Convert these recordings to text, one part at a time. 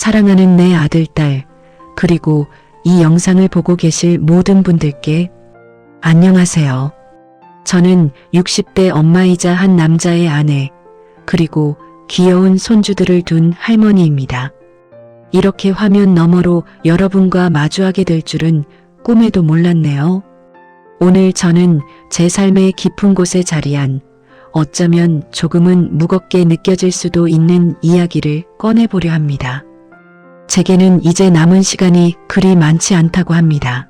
사랑하는 내 아들, 딸, 그리고 이 영상을 보고 계실 모든 분들께 안녕하세요. 저는 60대 엄마이자 한 남자의 아내, 그리고 귀여운 손주들을 둔 할머니입니다. 이렇게 화면 너머로 여러분과 마주하게 될 줄은 꿈에도 몰랐네요. 오늘 저는 제 삶의 깊은 곳에 자리한 어쩌면 조금은 무겁게 느껴질 수도 있는 이야기를 꺼내보려 합니다. 제게는 이제 남은 시간이 그리 많지 않다고 합니다.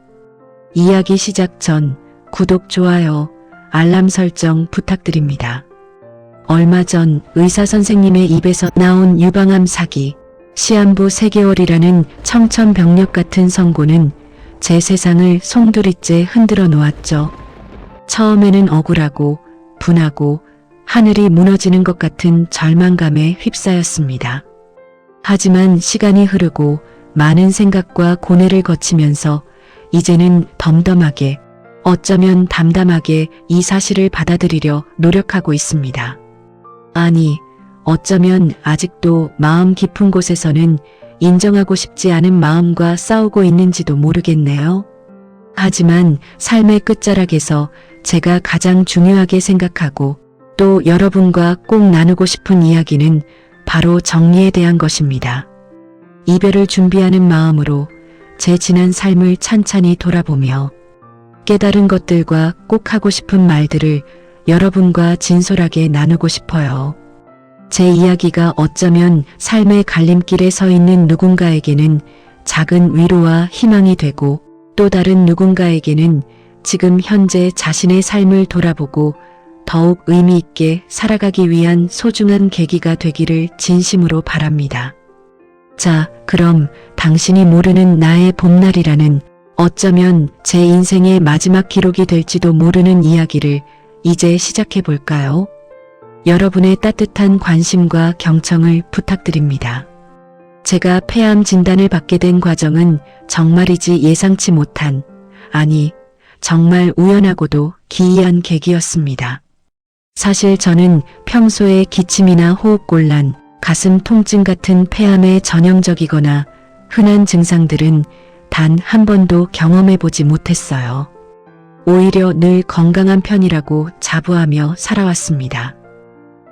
이야기 시작 전 구독, 좋아요, 알람 설정 부탁드립니다. 얼마 전 의사 선생님의 입에서 나온 유방암 사기, 시한부 3개월이라는 청천벽력 같은 선고는 제 세상을 송두리째 흔들어 놓았죠. 처음에는 억울하고 분하고 하늘이 무너지는 것 같은 절망감에 휩싸였습니다. 하지만 시간이 흐르고 많은 생각과 고뇌를 거치면서 이제는 덤덤하게 어쩌면 담담하게 이 사실을 받아들이려 노력하고 있습니다. 아니, 어쩌면 아직도 마음 깊은 곳에서는 인정하고 싶지 않은 마음과 싸우고 있는지도 모르겠네요. 하지만 삶의 끝자락에서 제가 가장 중요하게 생각하고 또 여러분과 꼭 나누고 싶은 이야기는 바로 정리에 대한 것입니다. 이별을 준비하는 마음으로 제 지난 삶을 찬찬히 돌아보며 깨달은 것들과 꼭 하고 싶은 말들을 여러분과 진솔하게 나누고 싶어요. 제 이야기가 어쩌면 삶의 갈림길에 서 있는 누군가에게는 작은 위로와 희망이 되고 또 다른 누군가에게는 지금 현재 자신의 삶을 돌아보고 더욱 의미 있게 살아가기 위한 소중한 계기가 되기를 진심으로 바랍니다. 자, 그럼 당신이 모르는 나의 봄날이라는 어쩌면 제 인생의 마지막 기록이 될지도 모르는 이야기를 이제 시작해 볼까요? 여러분의 따뜻한 관심과 경청을 부탁드립니다. 제가 폐암 진단을 받게 된 과정은 정말이지 예상치 못한, 아니, 정말 우연하고도 기이한 계기였습니다. 사실 저는 평소에 기침이나 호흡곤란, 가슴 통증 같은 폐암의 전형적이거나 흔한 증상들은 단 한 번도 경험해 보지 못했어요. 오히려 늘 건강한 편이라고 자부하며 살아왔습니다.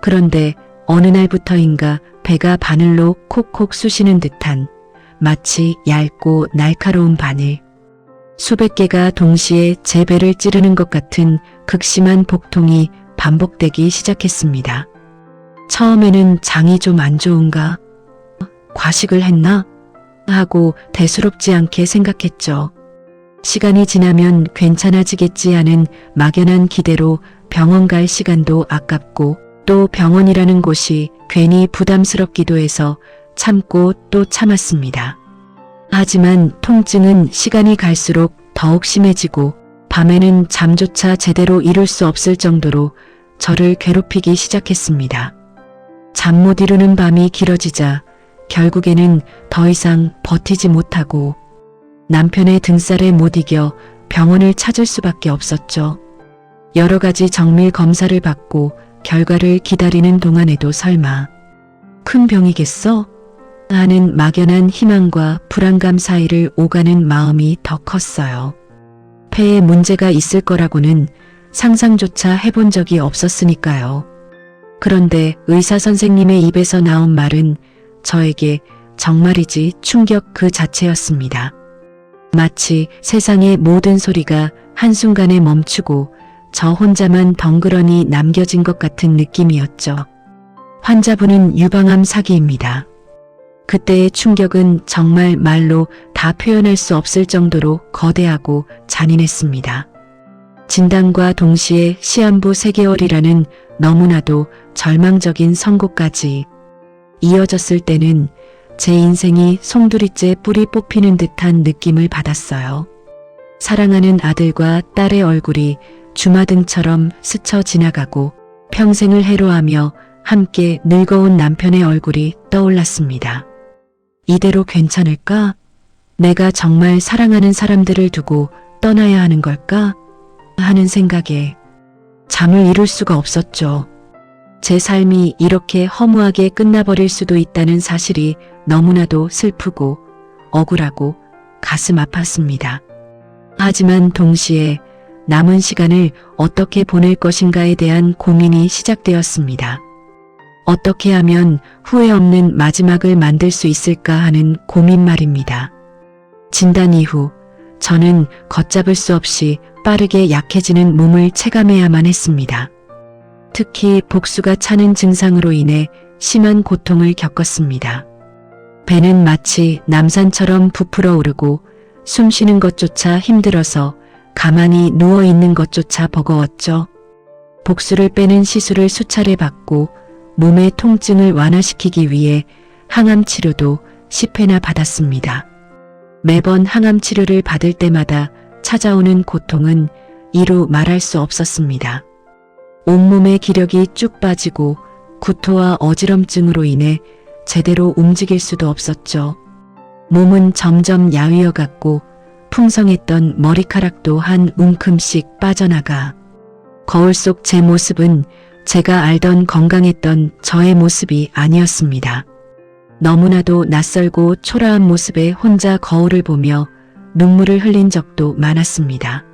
그런데 어느 날부터인가 배가 바늘로 콕콕 쑤시는 듯한 마치 얇고 날카로운 바늘. 수백 개가 동시에 제 배를 찌르는 것 같은 극심한 복통이 반복되기 시작했습니다. 처음에는 장이 좀 안 좋은가? 과식을 했나? 하고 대수롭지 않게 생각했죠. 시간이 지나면 괜찮아지겠지 하는 막연한 기대로 병원 갈 시간도 아깝고 또 병원이라는 곳이 괜히 부담스럽기도 해서 참고 또 참았습니다. 하지만 통증은 시간이 갈수록 더욱 심해지고 밤에는 잠조차 제대로 이룰 수 없을 정도로 저를 괴롭히기 시작했습니다. 잠 못 이루는 밤이 길어지자 결국에는 더 이상 버티지 못하고 남편의 등살에 못 이겨 병원을 찾을 수밖에 없었죠. 여러 가지 정밀 검사를 받고 결과를 기다리는 동안에도 설마 큰 병이겠어? 하는 막연한 희망과 불안감 사이를 오가는 마음이 더 컸어요. 폐에 문제가 있을 거라고는 상상조차 해본 적이 없었으니까요. 그런데 의사 선생님의 입에서 나온 말은 저에게 정말이지 충격 그 자체였습니다. 마치 세상의 모든 소리가 한순간에 멈추고 저 혼자만 덩그러니 남겨진 것 같은 느낌이었죠. 환자분은 유방암 사기입니다. 그때의 충격은 정말 말로 다 표현할 수 없을 정도로 거대하고 잔인했습니다. 진단과 동시에 시한부 3개월이라는 너무나도 절망적인 선고까지 이어졌을 때는 제 인생이 송두리째 뿌리 뽑히는 듯한 느낌을 받았어요. 사랑하는 아들과 딸의 얼굴이 주마등처럼 스쳐 지나가고 평생을 해로하며 함께 늙어온 남편의 얼굴이 떠올랐습니다. 이대로 괜찮을까? 내가 정말 사랑하는 사람들을 두고 떠나야 하는 걸까? 하는 생각에 잠을 이룰 수가 없었죠. 제 삶이 이렇게 허무하게 끝나버릴 수도 있다는 사실이 너무나도 슬프고 억울하고 가슴 아팠습니다. 하지만 동시에 남은 시간을 어떻게 보낼 것인가에 대한 고민이 시작되었습니다. 어떻게 하면 후회 없는 마지막을 만들 수 있을까 하는 고민 말입니다. 진단 이후 저는 걷잡을 수 없이 빠르게 약해지는 몸을 체감해야만 했습니다. 특히 복수가 차는 증상으로 인해 심한 고통을 겪었습니다. 배는 마치 남산처럼 부풀어 오르고 숨 쉬는 것조차 힘들어서 가만히 누워 있는 것조차 버거웠죠. 복수를 빼는 시술을 수차례 받고 몸의 통증을 완화시키기 위해 항암 치료도 10회나 받았습니다. 매번 항암 치료를 받을 때마다 찾아오는 고통은 이루 말할 수 없었습니다. 온몸의 기력이 쭉 빠지고 구토와 어지럼증으로 인해 제대로 움직일 수도 없었죠. 몸은 점점 야위어 갔고 풍성했던 머리카락도 한 움큼씩 빠져나가 거울 속 제 모습은 제가 알던 건강했던 저의 모습이 아니었습니다. 너무나도 낯설고 초라한 모습에 혼자 거울을 보며 눈물을 흘린 적도 많았습니다.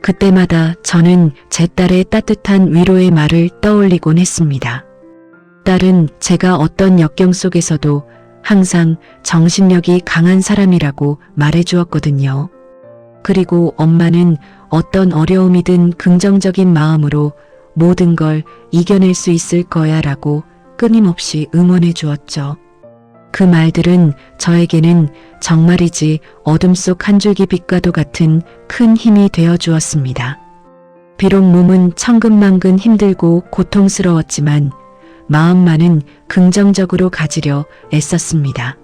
그때마다 저는 제 딸의 따뜻한 위로의 말을 떠올리곤 했습니다. 딸은 제가 어떤 역경 속에서도 항상 정신력이 강한 사람이라고 말해주었거든요. 그리고 엄마는 어떤 어려움이든 긍정적인 마음으로 모든 걸 이겨낼 수 있을 거야 라고 끊임없이 응원해 주었죠. 그 말들은 저에게는 정말이지 어둠 속 한 줄기 빛과도 같은 큰 힘이 되어 주었습니다. 비록 몸은 천근만근 힘들고 고통스러웠지만 마음만은 긍정적으로 가지려 애썼습니다.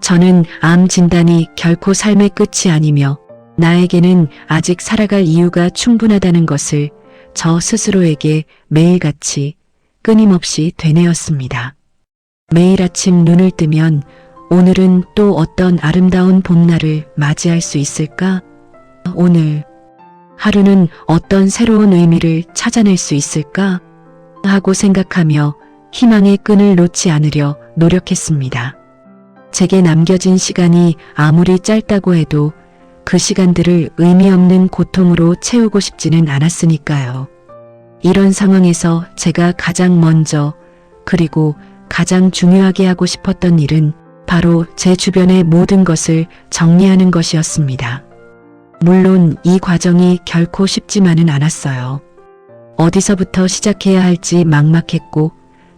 저는 암 진단이 결코 삶의 끝이 아니며 나에게는 아직 살아갈 이유가 충분하다는 것을 저 스스로에게 매일같이 끊임없이 되뇌었습니다. 매일 아침 눈을 뜨면 오늘은 또 어떤 아름다운 봄날을 맞이할 수 있을까? 오늘 하루는 어떤 새로운 의미를 찾아낼 수 있을까? 하고 생각하며 희망의 끈을 놓지 않으려 노력했습니다. 제게 남겨진 시간이 아무리 짧다고 해도 그 시간들을 의미 없는 고통으로 채우고 싶지는 않았으니까요. 이런 상황에서 제가 가장 먼저 그리고 가장 중요하게 하고 싶었던 일은 바로 제 주변의 모든 것을 정리하는 것이었습니다. 물론 이 과정이 결코 쉽지만은 않았어요. 어디서부터 시작해야 할지 막막했고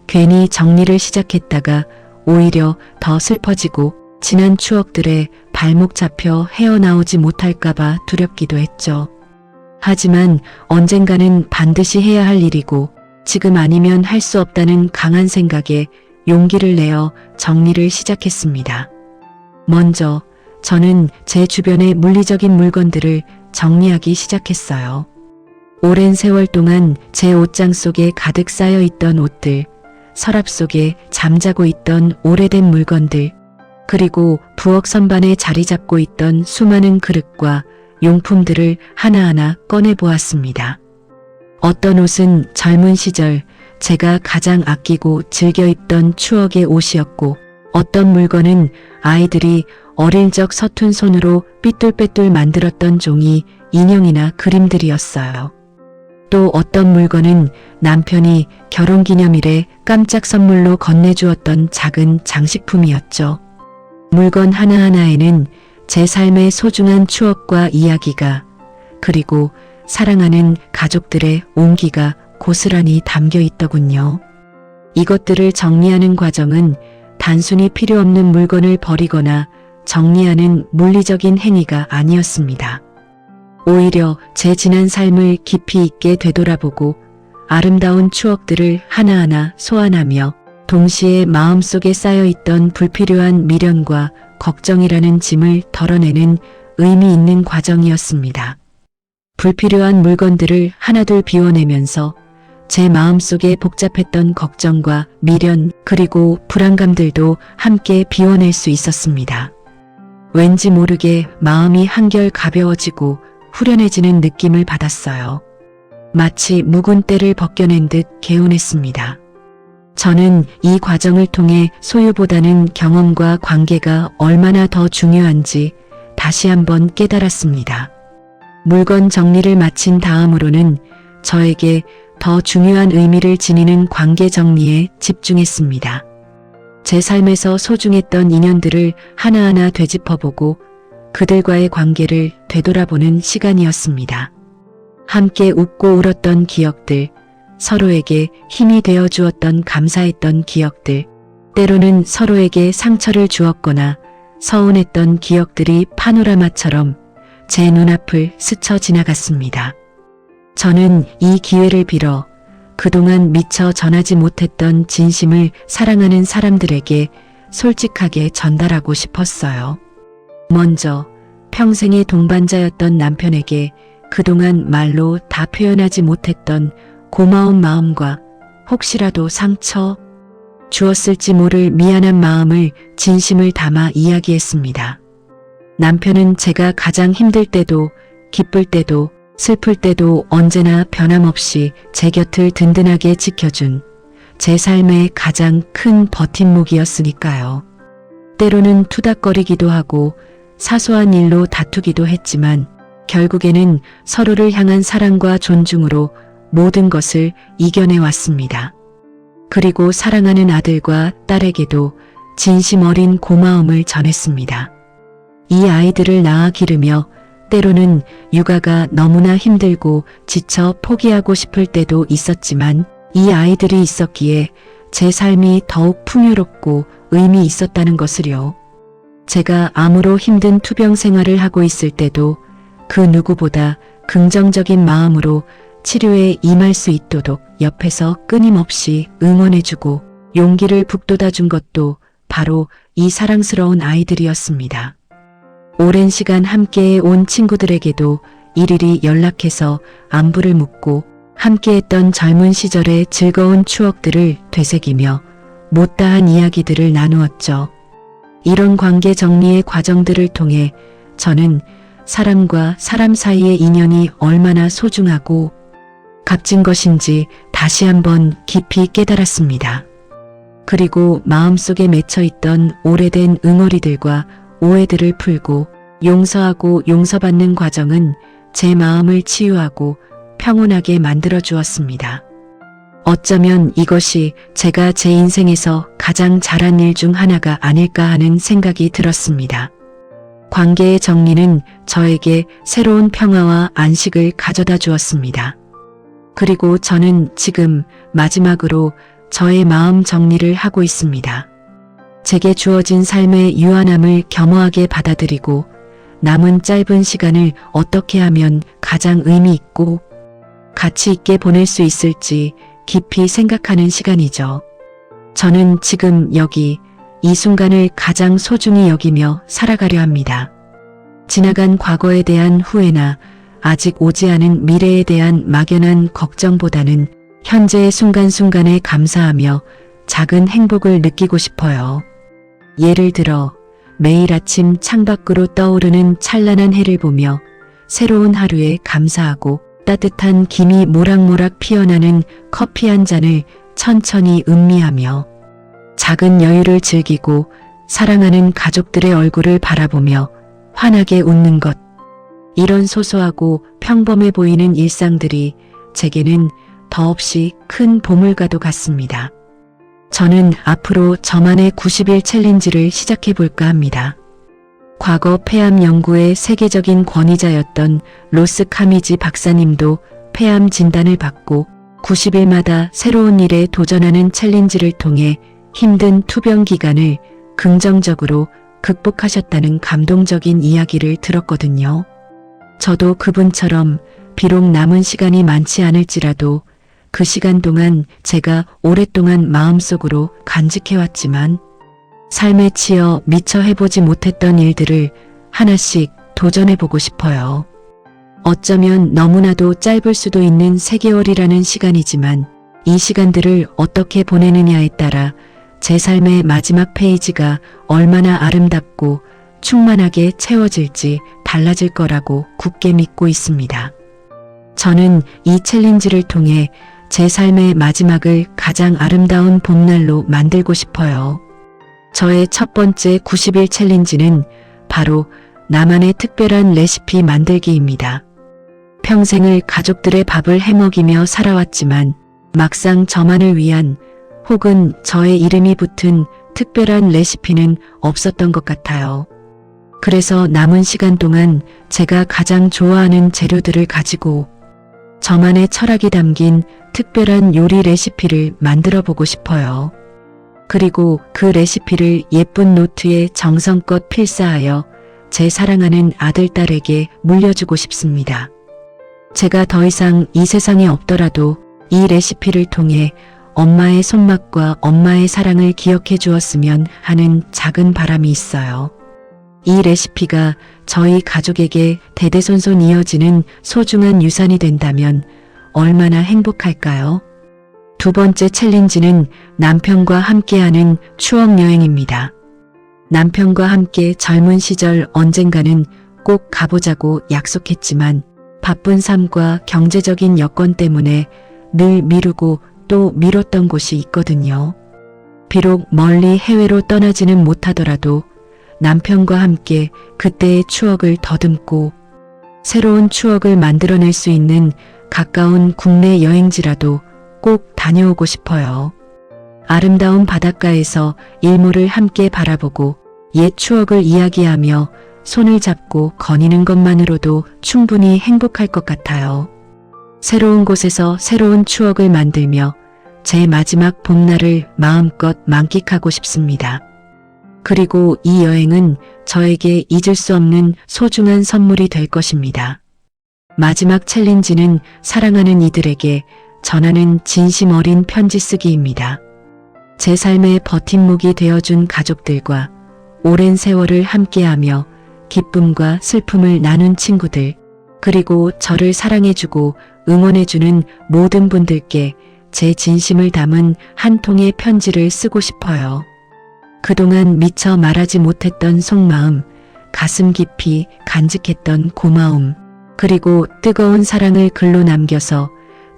괜히 정리를 시작했다가 오히려 더 슬퍼지고 지난 추억들에 발목 잡혀 헤어나오지 못할까봐 두렵기도 했죠. 하지만 언젠가는 반드시 해야 할 일이고 지금 아니면 할 수 없다는 강한 생각에 용기를 내어 정리를 시작했습니다. 먼저 저는 제 주변의 물리적인 물건들을 정리하기 시작했어요. 오랜 세월 동안 제 옷장 속에 가득 쌓여 있던 옷들, 서랍 속에 잠자고 있던 오래된 물건들, 그리고 부엌 선반에 자리 잡고 있던 수많은 그릇과 용품들을 하나하나 꺼내 보았습니다. 어떤 옷은 젊은 시절 제가 가장 아끼고 즐겨 입던 추억의 옷이었고 어떤 물건은 아이들이 어릴 적 서툰 손으로 삐뚤빼뚤 만들었던 종이 인형이나 그림들이었어요. 또 어떤 물건은 남편이 결혼기념일에 깜짝 선물로 건네주었던 작은 장식품이었죠. 물건 하나하나에는 제 삶의 소중한 추억과 이야기가 그리고 사랑하는 가족들의 온기가 고스란히 담겨 있더군요. 이것들을 정리하는 과정은 단순히 필요 없는 물건을 버리거나 정리하는 물리적인 행위가 아니었습니다. 오히려 제 지난 삶을 깊이 있게 되돌아보고 아름다운 추억들을 하나하나 소환하며 동시에 마음속에 쌓여있던 불필요한 미련과 걱정이라는 짐을 덜어내는 의미 있는 과정이었습니다. 불필요한 물건들을 하나둘 비워내면서 제 마음속에 복잡했던 걱정과 미련 그리고 불안감들도 함께 비워낼 수 있었습니다. 왠지 모르게 마음이 한결 가벼워지고 후련해지는 느낌을 받았어요. 마치 묵은 때를 벗겨낸 듯 개운했습니다. 저는 이 과정을 통해 소유보다는 경험과 관계가 얼마나 더 중요한지 다시 한번 깨달았습니다. 물건 정리를 마친 다음으로는 저에게 더 중요한 의미를 지니는 관계 정리에 집중했습니다. 제 삶에서 소중했던 인연들을 하나하나 되짚어보고 그들과의 관계를 되돌아보는 시간이었습니다. 함께 웃고 울었던 기억들, 서로에게 힘이 되어 주었던 감사했던 기억들, 때로는 서로에게 상처를 주었거나 서운했던 기억들이 파노라마처럼 제 눈앞을 스쳐 지나갔습니다. 저는 이 기회를 빌어 그동안 미처 전하지 못했던 진심을 사랑하는 사람들에게 솔직하게 전달하고 싶었어요. 먼저 평생의 동반자였던 남편에게 그동안 말로 다 표현하지 못했던 고마운 마음과 혹시라도 상처 주었을지 모를 미안한 마음을 진심을 담아 이야기했습니다. 남편은 제가 가장 힘들 때도 기쁠 때도 슬플 때도 언제나 변함없이 제 곁을 든든하게 지켜준 제 삶의 가장 큰 버팀목이었으니까요. 때로는 투닥거리기도 하고 사소한 일로 다투기도 했지만 결국에는 서로를 향한 사랑과 존중으로 모든 것을 이겨내 왔습니다. 그리고 사랑하는 아들과 딸에게도 진심 어린 고마움을 전했습니다. 이 아이들을 낳아 기르며 때로는 육아가 너무나 힘들고 지쳐 포기하고 싶을 때도 있었지만 이 아이들이 있었기에 제 삶이 더욱 풍요롭고 의미 있었다는 것을요. 제가 암으로 힘든 투병 생활을 하고 있을 때도 그 누구보다 긍정적인 마음으로 치료에 임할 수 있도록 옆에서 끊임없이 응원해주고 용기를 북돋아준 것도 바로 이 사랑스러운 아이들이었습니다. 오랜 시간 함께 온 친구들에게도 일일이 연락해서 안부를 묻고 함께했던 젊은 시절의 즐거운 추억들을 되새기며 못다한 이야기들을 나누었죠. 이런 관계 정리의 과정들을 통해 저는 사람과 사람 사이의 인연이 얼마나 소중하고 값진 것인지 다시 한번 깊이 깨달았습니다. 그리고 마음속에 맺혀있던 오래된 응어리들과 오해들을 풀고 용서하고 용서받는 과정은 제 마음을 치유하고 평온하게 만들어 주었습니다. 어쩌면 이것이 제가 제 인생에서 가장 잘한 일 중 하나가 아닐까 하는 생각이 들었습니다. 관계의 정리는 저에게 새로운 평화와 안식을 가져다 주었습니다. 그리고 저는 지금 마지막으로 저의 마음 정리를 하고 있습니다. 제게 주어진 삶의 유한함을 겸허하게 받아들이고 남은 짧은 시간을 어떻게 하면 가장 의미 있고 가치 있게 보낼 수 있을지 깊이 생각하는 시간이죠. 저는 지금 여기 이 순간을 가장 소중히 여기며 살아가려 합니다. 지나간 과거에 대한 후회나 아직 오지 않은 미래에 대한 막연한 걱정보다는 현재의 순간순간에 감사하며 작은 행복을 느끼고 싶어요. 예를 들어 매일 아침 창밖으로 떠오르는 찬란한 해를 보며 새로운 하루에 감사하고 따뜻한 김이 모락모락 피어나는 커피 한 잔을 천천히 음미하며 작은 여유를 즐기고 사랑하는 가족들의 얼굴을 바라보며 환하게 웃는 것. 이런 소소하고 평범해 보이는 일상들이 제게는 더없이 큰 보물과도 같습니다. 저는 앞으로 저만의 90일 챌린지를 시작해 볼까 합니다. 과거 폐암 연구의 세계적인 권위자였던 로스 카미지 박사님도 폐암 진단을 받고 90일마다 새로운 일에 도전하는 챌린지를 통해 힘든 투병 기간을 긍정적으로 극복하셨다는 감동적인 이야기를 들었거든요. 저도 그분처럼 비록 남은 시간이 많지 않을지라도 그 시간 동안 제가 오랫동안 마음속으로 간직해왔지만 삶에 치여 미처 해보지 못했던 일들을 하나씩 도전해보고 싶어요. 어쩌면 너무나도 짧을 수도 있는 3개월이라는 시간이지만 이 시간들을 어떻게 보내느냐에 따라 제 삶의 마지막 페이지가 얼마나 아름답고 충만하게 채워질지 달라질 거라고 굳게 믿고 있습니다. 저는 이 챌린지를 통해 제 삶의 마지막을 가장 아름다운 봄날로 만들고 싶어요. 저의 첫 번째 90일 챌린지는 바로 나만의 특별한 레시피 만들기입니다. 평생을 가족들의 밥을 해먹이며 살아왔지만 막상 저만을 위한 혹은 저의 이름이 붙은 특별한 레시피는 없었던 것 같아요. 그래서 남은 시간 동안 제가 가장 좋아하는 재료들을 가지고 저만의 철학이 담긴 특별한 요리 레시피를 만들어 보고 싶어요. 그리고 그 레시피를 예쁜 노트에 정성껏 필사하여 제 사랑하는 아들, 딸에게 물려주고 싶습니다. 제가 더 이상 이 세상에 없더라도 이 레시피를 통해 엄마의 손맛과 엄마의 사랑을 기억해 주었으면 하는 작은 바람이 있어요. 이 레시피가 저희 가족에게 대대손손 이어지는 소중한 유산이 된다면 얼마나 행복할까요? 두 번째 챌린지는 남편과 함께하는 추억 여행입니다. 남편과 함께 젊은 시절 언젠가는 꼭 가보자고 약속했지만 바쁜 삶과 경제적인 여건 때문에 늘 미루고 또 미뤘던 곳이 있거든요. 비록 멀리 해외로 떠나지는 못하더라도 남편과 함께 그때의 추억을 더듬고 새로운 추억을 만들어낼 수 있는 가까운 국내 여행지라도 꼭 다녀오고 싶어요. 아름다운 바닷가에서 일몰을 함께 바라보고 옛 추억을 이야기하며 손을 잡고 거니는 것만으로도 충분히 행복할 것 같아요. 새로운 곳에서 새로운 추억을 만들며 제 마지막 봄날을 마음껏 만끽하고 싶습니다. 그리고 이 여행은 저에게 잊을 수 없는 소중한 선물이 될 것입니다. 마지막 챌린지는 사랑하는 이들에게 전하는 진심 어린 편지 쓰기입니다. 제 삶의 버팀목이 되어준 가족들과 오랜 세월을 함께하며 기쁨과 슬픔을 나눈 친구들, 그리고 저를 사랑해주고 응원해주는 모든 분들께 제 진심을 담은 한 통의 편지를 쓰고 싶어요. 그동안 미처 말하지 못했던 속마음, 가슴 깊이 간직했던 고마움, 그리고 뜨거운 사랑을 글로 남겨서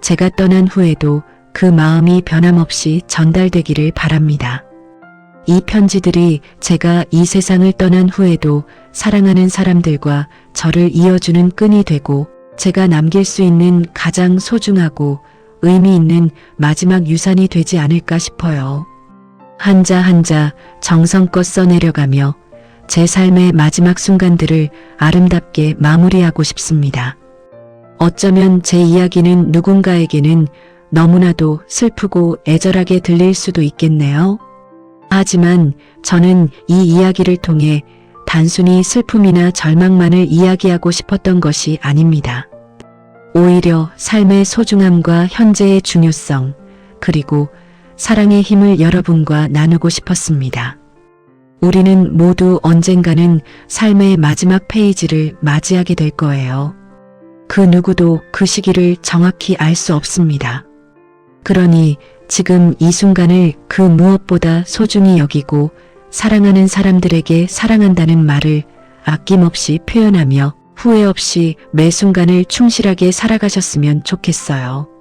제가 떠난 후에도 그 마음이 변함없이 전달되기를 바랍니다. 이 편지들이 제가 이 세상을 떠난 후에도 사랑하는 사람들과 저를 이어주는 끈이 되고 제가 남길 수 있는 가장 소중하고 의미 있는 마지막 유산이 되지 않을까 싶어요. 한자 한자 정성껏 써내려가며 제 삶의 마지막 순간들을 아름답게 마무리하고 싶습니다. 어쩌면 제 이야기는 누군가에게는 너무나도 슬프고 애절하게 들릴 수도 있겠네요. 하지만 저는 이 이야기를 통해 단순히 슬픔이나 절망만을 이야기하고 싶었던 것이 아닙니다. 오히려 삶의 소중함과 현재의 중요성, 그리고 사랑의 힘을 여러분과 나누고 싶었습니다. 우리는 모두 언젠가는 삶의 마지막 페이지를 맞이하게 될 거예요. 그 누구도 그 시기를 정확히 알 수 없습니다. 그러니 지금 이 순간을 그 무엇보다 소중히 여기고 사랑하는 사람들에게 사랑한다는 말을 아낌없이 표현하며 후회 없이 매 순간을 충실하게 살아가셨으면 좋겠어요.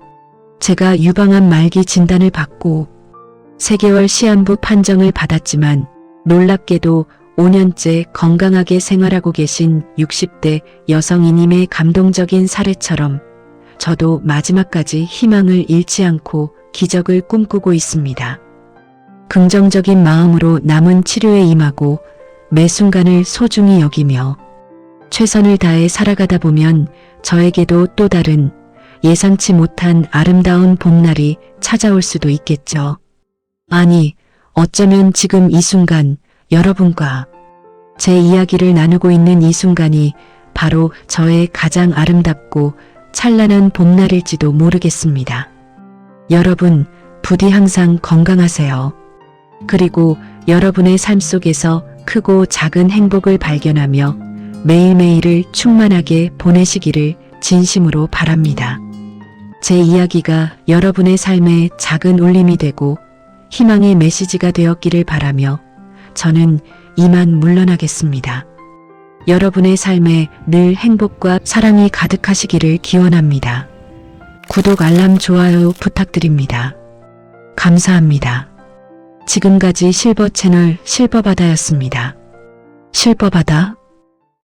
제가 유방암 말기 진단을 받고 3개월 시한부 판정을 받았지만 놀랍게도 5년째 건강하게 생활하고 계신 60대 여성이님의 감동적인 사례처럼 저도 마지막까지 희망을 잃지 않고 기적을 꿈꾸고 있습니다. 긍정적인 마음으로 남은 치료에 임하고 매 순간을 소중히 여기며 최선을 다해 살아가다 보면 저에게도 또 다른 예상치 못한 아름다운 봄날이 찾아올 수도 있겠죠. 아니, 어쩌면 지금 이 순간 여러분과 제 이야기를 나누고 있는 이 순간이 바로 저의 가장 아름답고 찬란한 봄날일지도 모르겠습니다. 여러분, 부디 항상 건강하세요. 그리고 여러분의 삶 속에서 크고 작은 행복을 발견하며 매일매일을 충만하게 보내시기를 진심으로 바랍니다. 제 이야기가 여러분의 삶에 작은 울림이 되고 희망의 메시지가 되었기를 바라며 저는 이만 물러나겠습니다. 여러분의 삶에 늘 행복과 사랑이 가득하시기를 기원합니다. 구독, 알람, 좋아요 부탁드립니다. 감사합니다. 지금까지 실버 채널 실버바다였습니다. 실버바다